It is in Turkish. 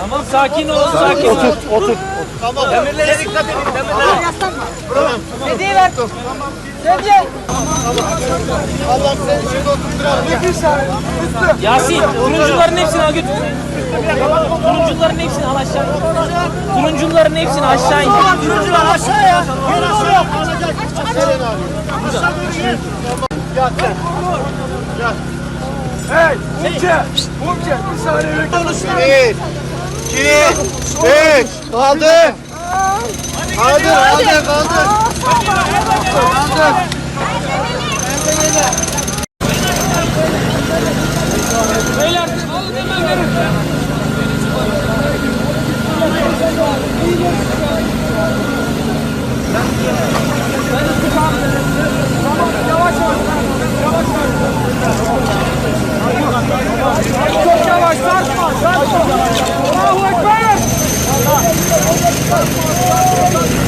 Tamam sakin ol sakin ol. Otur. Demirlere dikkat edin. Demirlere. Hediye ver. Hediye. Allah seni şimdi oturtturalım. Yasin turuncuların hepsini al götür. Turuncuların hepsini al aşağı. Turuncuların hepsini aşağı indir. Turuncular aşağıya. Gel aşağıya. Alacak. Selen abi. Aşağı doğru gel. Gel gel. Gel. Hey, Umce. Umce, bir saniye bekle. Bir, iki, üç. Kaldı. Kaldı, kaldı, kaldı. Kaldı. Beyler alın hemen verin. Thank you.